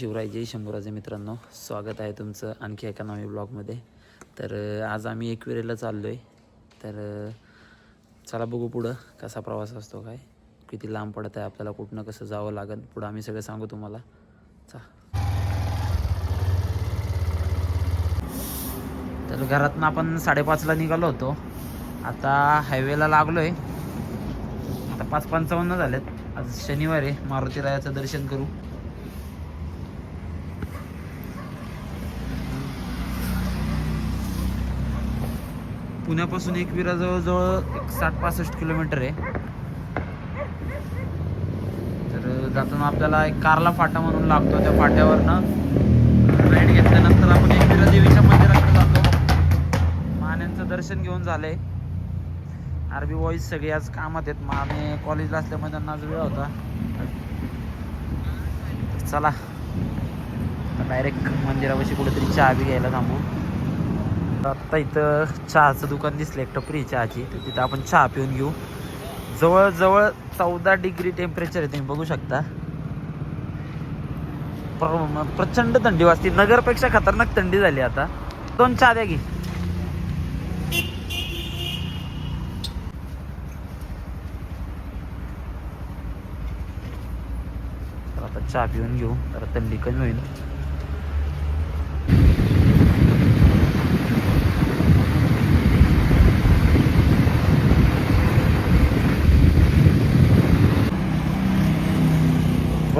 शिवराय जय शंभूराजे मित्रांनो स्वागत आहे तुमचं आणखी एका नवीन ब्लॉगमध्ये. तर आज आम्ही एकविरेला चाललो आहे तर चला बघू पुढं कसा प्रवास असतो काय. किती लांब पडत आहे आपल्याला कुठनं कसं जावं लागेल पुढं आम्ही सगळं सांगू तुम्हाला. चा. तर घरातनं आपण साडेपाचला निघालो होतो. आता हायवेला लागलो आहे आता पाच पंचावन्न झालेत. आज शनिवार आहे मारुती रायाचं दर्शन करू. पुण्यापासून एकविरा जवळजवळ एक साठ पासष्ट किलोमीटर आहे. तर जाताना आपल्याला एक कारला फाटा म्हणून लागतो. त्या फाट्यावरनं राईड घेतल्यानंतर आपण एकविरा देवीच्या मंदिराकडे जातो. मान्यांचं दर्शन घेऊन झालंय. आरबी बॉईज सगळे आज कामात आहेत. माने कॉलेजला असल्यामुळे त्यांना आज वेळ होता. चला. डायरेक्ट मंदिरापाशी कुठेतरी चहा बी घ्यायला थांबू. आत्ता इथं चहाचं दुकान दिसलं एक टपरी चहाची. तर तिथं आपण चहा पिऊन घेऊ. जवळजवळ चौदा डिग्री टेम्परेचर आहे तुम्ही बघू शकता. प्रचंड थंडी वाजते. नगरपेक्षा खतरनाक थंडी झाली आता. दोन चहा द्या की. आता चहा पिऊन घेऊ. तर थंडी कमी होईल.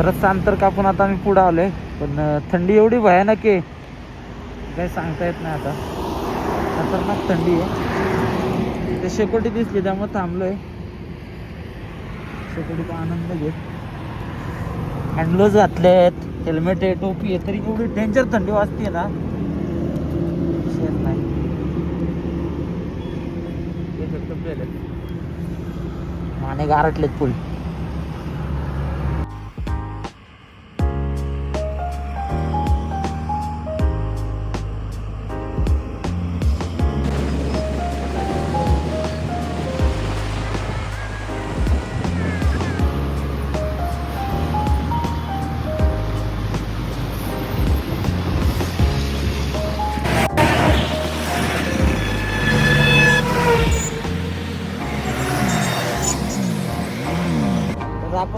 बरंचसं अंतर कापून आता आम्ही पुढं आलोय. पण थंडी एवढी भयानक आहे. काही सांगता येत नाही आता. खतरनाक थंडी आहे. ते शेकोटी दिसली त्यामुळे थांबलोय. शेकोटीचा आनंद घेत. हँडग्लोज घातलेत हेल्मेट आहे टोपी आहे तरी एवढी डेंजर थंडी वाजते ना. नाही. माने गारटलेत फुल.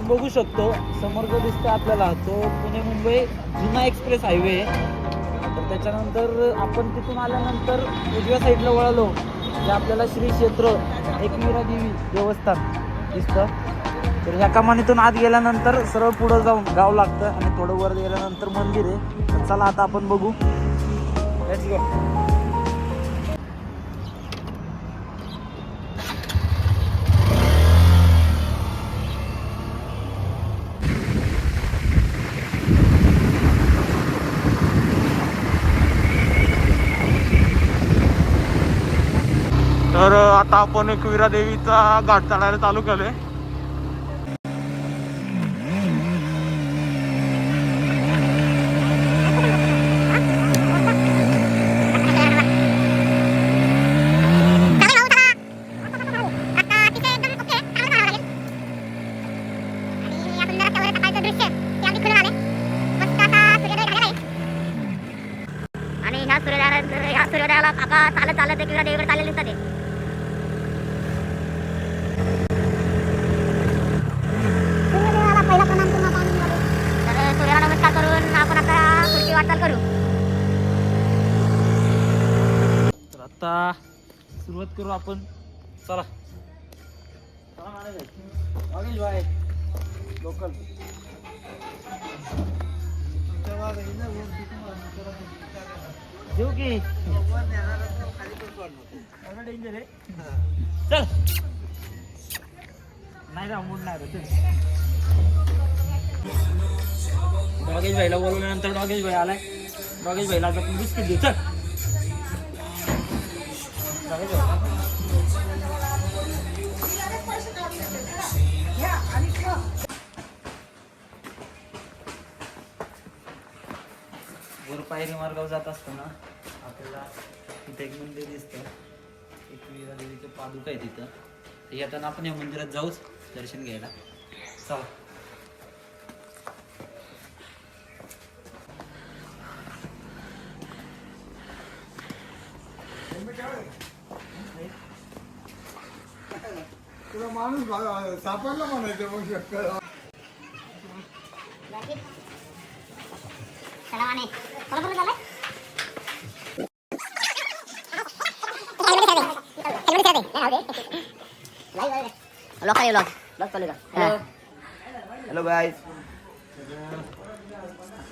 आपण बघू शकतो समोर जो दिसतो आपल्याला तो पुणे मुंबई जुना एक्सप्रेस हायवे आहे. तर त्याच्यानंतर आपण तिथून आल्यानंतर उजव्या साईडला वळालो जे आपल्याला श्री क्षेत्र एकविरा देवी देवस्थान दिसतं. तर ह्या कमानीतून आत गेल्यानंतर सरळ पुढं जाऊन गाव लागतं आणि थोडं वर गेल्यानंतर मंदिर आहे. तर चला आता आपण बघू. आता आपण एकविरा देवीचा घाट चढायला चालू केलंय आणि ह्या सूर्योदयाला ह्या सूर्योदयाला काका चालत चालत एकविरा देवीकडे चालले दिसतात ते. तर सूर्याला नमस्कार करून आपण आता पुढची वाटचाल करू. तर आता सुरुवात करू आपण. चला. लोकल. देऊ की. डेंजर आहे? चल. नाही राव मूड नाही. डॉगेश भाईला बोलवल्यानंतर डॉगेश भाई आलाय. डॉगेश भाईला आता बिस्किट देऊ चल मार्गावर जात असताना आपल्याला तिथे एक मंदिर दिसतं. एकविरा देवीचं पादुका आहे तिथं. येताना आपण या मंदिरात जाऊच दर्शन घ्यायला. चला. तुला माणूस सापडला म्हणायचं मग बरोबर लोकल हॅलो गाईज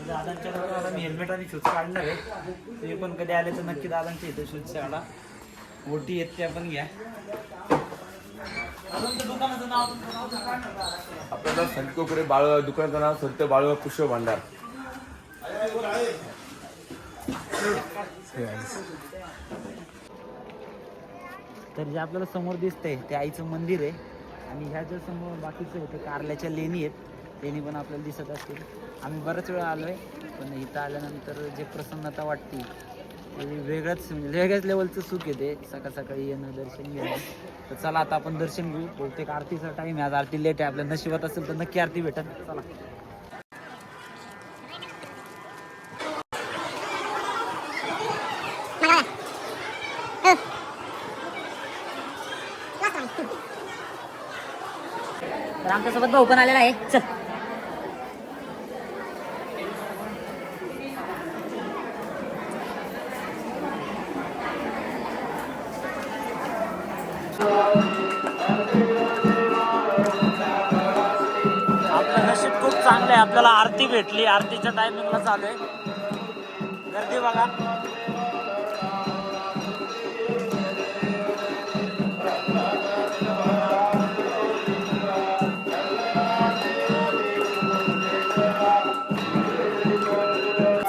दादांच्या डोक्यावर मी हेल्मेट आणि शूज काढणार आहे तुम्ही पण कधी आले तर नक्की दादांच्या इथं शूज काढा ओटी येत त्या पण घ्या. आपल्याला संत कोकरे बाळ दुकानाचं नाव संत बाळ पुष्प भांडार. तर जे आपल्याला समोर दिसतंय ते आईचं मंदिर आहे. आणि ह्या ज्या समोर बाकीचे होते कारल्याच्या लेणी आहेत. लेणी पण आपल्याला दिसत असतील. आम्ही बऱ्याच वेळा आलोय पण इथं आल्यानंतर जे प्रसन्नता वाटते ते वेगळंच म्हणजे वेगळ्याच लेवलचं सुख येते. सकाळ सकाळी येणं दर्शन घेणं. तर चला आता आपण दर्शन घेऊ. बहुतेक आरतीचा टाईम आहे. आज आरती लेट आहे. आपल्या नशिबात असेल तर नक्की आरती भेटत चला. तर आमच्यासोबत भाऊ पण आलेला आहे. चल. नशीब खूप चांगलं आहे. आपल्याला आरती भेटली. आरतीच्या टायमिंगला चालू आहे. गर्दी बघा.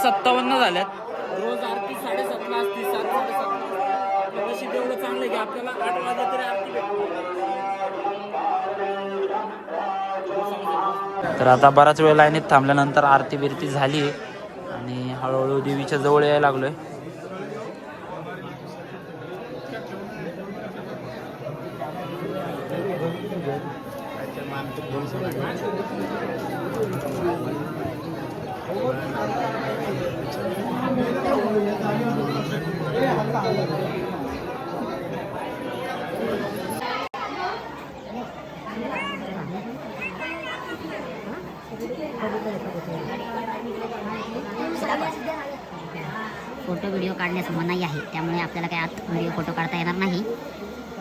सत्तावन्न झाल्यात. रोज आरती साडेसातला असते. सात साडेसात नशीब एवढं चांगलं आहे की आपल्याला आठ वाजता तरी आरती भेटते. तर आता बराच वेळ लाईनीत थांबल्यानंतर आरती बिरती झाली आणि हळूहळू देवीच्या जवळ यायला लागलोय. फोटो व्हिडिओ काढण्यास मनाई आहे. त्यामुळे आपल्याला काय आत व्हिडिओ फोटो काढता येणार नाही.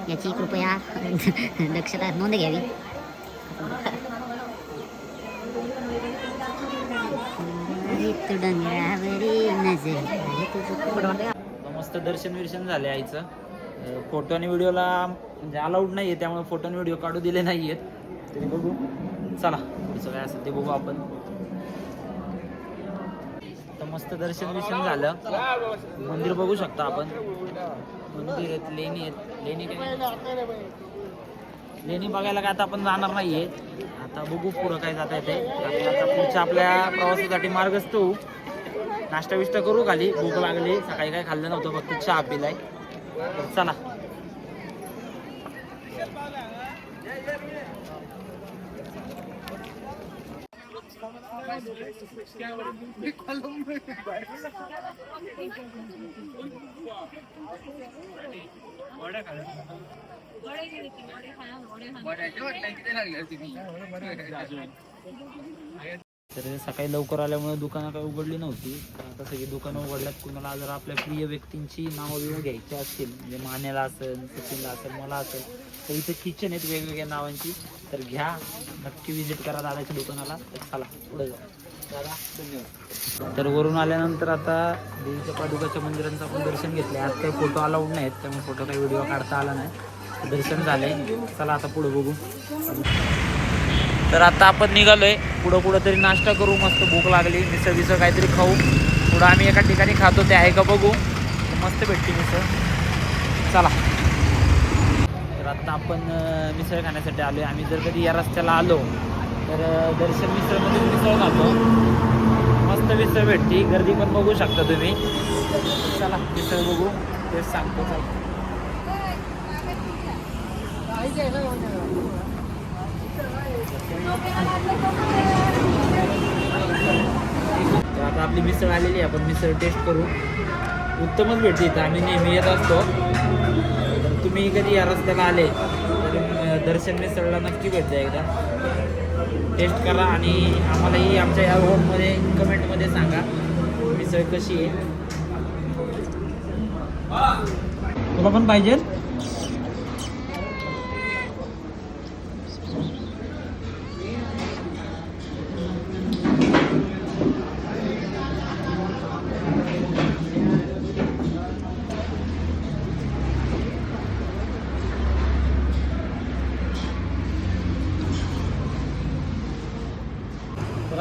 याची कृपया दक्षता नोंद घ्यावी. मस्त दर्शन विर्शन झाले आईचं. फोटो आणि व्हिडिओला म्हणजे अलाउड नाही आहे त्यामुळे फोटो आणि व्हिडिओ काढू दिले नाही आहेत तरी बघू. चला पुढचं काय असेल ते बघू आपण. मस्त दर्शन विर्शन झालं. मंदिर बघू शकता आपण. मंदिर आहेत लेणी आहेत. लेणी लेणी बघायला काय आता आपण जाणार नाहीये. आता बघू पुढं काय जात येते ते आता पुढच्या आपल्या प्रवासासाठी मार्ग असतो नाश्ता बिष्टा करू खाली. भूक लागली. सकाळी काय खाल्लं नव्हतं. फक्त चहा पिलाय. चला. तर सकाळी लवकर आल्यामुळे दुकानं काही उघडली नव्हती. आता सगळी दुकानं उघडल्यात. कुणाला जर आपल्या प्रिय व्यक्तींची नावं बिवं घ्यायची असतील म्हणजे मान्याला असेल सचिनला असेल मला असेल तर इथे किचन आहेत वेगवेगळ्या नावांची. तर घ्या. नक्की विजिट करा दादाच्या दुकानाला. तर चला पुढे जा दादा धन्यवाद. तर वरून आल्यानंतर आता देवीच्या पादुकाच्या मंदिरांचं आपण दर्शन घेतले. आज काही फोटो अलाउड नाहीत त्यामुळे फोटो काही व्हिडिओ काढता आला नाही. दर्शन झाले. चला आता पुढे बघू. तर आता आपण निघालोय. पुढं कुठं तरी नाश्ता करू. मस्त भूक लागली. मिसळ विसळ काहीतरी खाऊ. पुढं आम्ही एका ठिकाणी खातो. ते आहे का बघू. मस्त भेटते मिसळ. चला. आपण मिसळ खाण्यासाठी आलो आम्ही जर कधी या रस्त्याला आलो तर दर्शन मिसळमध्ये मिसळ खातो. मस्त मिसळ भेटते. गर्दी पण बघू शकता तुम्ही. चला मिसळ बघू. तेच सांगतो. तर आता आपली मिसळ आलेली आहे. आपण मिसळ टेस्ट करू. उत्तमच भेटते इथं. आम्ही नेहमी येत असतो. तुम्ही कधी या रस्त्याला आले तर दर्शन मिसळला नक्की भेट द्या एकदा. टेस्ट करा आणि आम्हालाही आमच्या या होममध्ये कमेंटमध्ये सांगा मिसळ कशी आहे. तुला पण पाहिजे?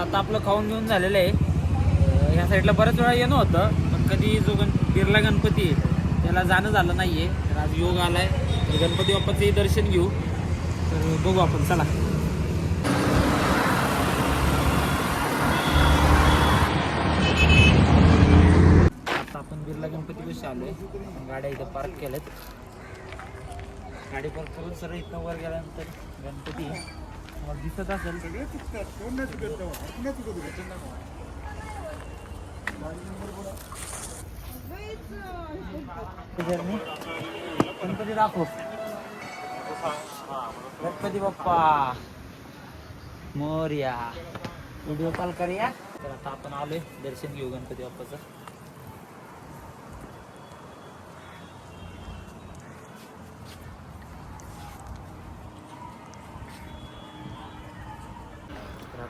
आता आपलं खाऊन घेऊन झालेलं आहे. ह्या साईडला बऱ्याच वेळा येणं होतं पण कधी जो गण बिर्ला गणपती आहे त्याला जाणं झालं नाही आहे तर आज योग आला आहे तर गणपती बाप्पाचंही दर्शन घेऊ. तर बघू आपण चला. आता आपण बिर्ला गणपती कशी आलो आहे गाड्या इथं पार्क केल्यात. गाडी पार्क करून सरळ इथं वर गेल्यानंतर गणपती तुम्हाला दिसत असेल. जर्नी गणपती दाखव. गणपती बाप्पा. मोर्या. व्हिडिओ कॉल करूया. तर आता आपण आलोय दर्शन घेऊ गणपती बाप्पाचं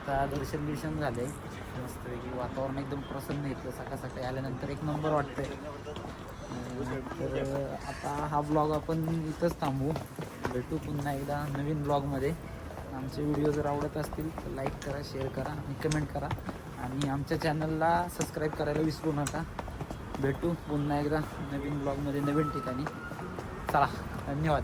तर आता दर्शन बिर्शन झाले. मस्तपैकी वातावरण एकदम प्रसन्न येतं सकाळ सकाळी आल्यानंतर एक नंबर वाटतंय. तर आता हा ब्लॉग आपण इथंच थांबू. भेटू पुन्हा एकदा नवीन ब्लॉगमध्ये आमचे व्हिडिओ जर आवडत असतील तर लाईक करा शेअर करा आणि कमेंट करा. आणि आमच्या चॅनलला सबस्क्राईब करायला विसरू नका. भेटू पुन्हा एकदा नवीन ब्लॉगमध्ये नवीन ठिकाणी. चला धन्यवाद.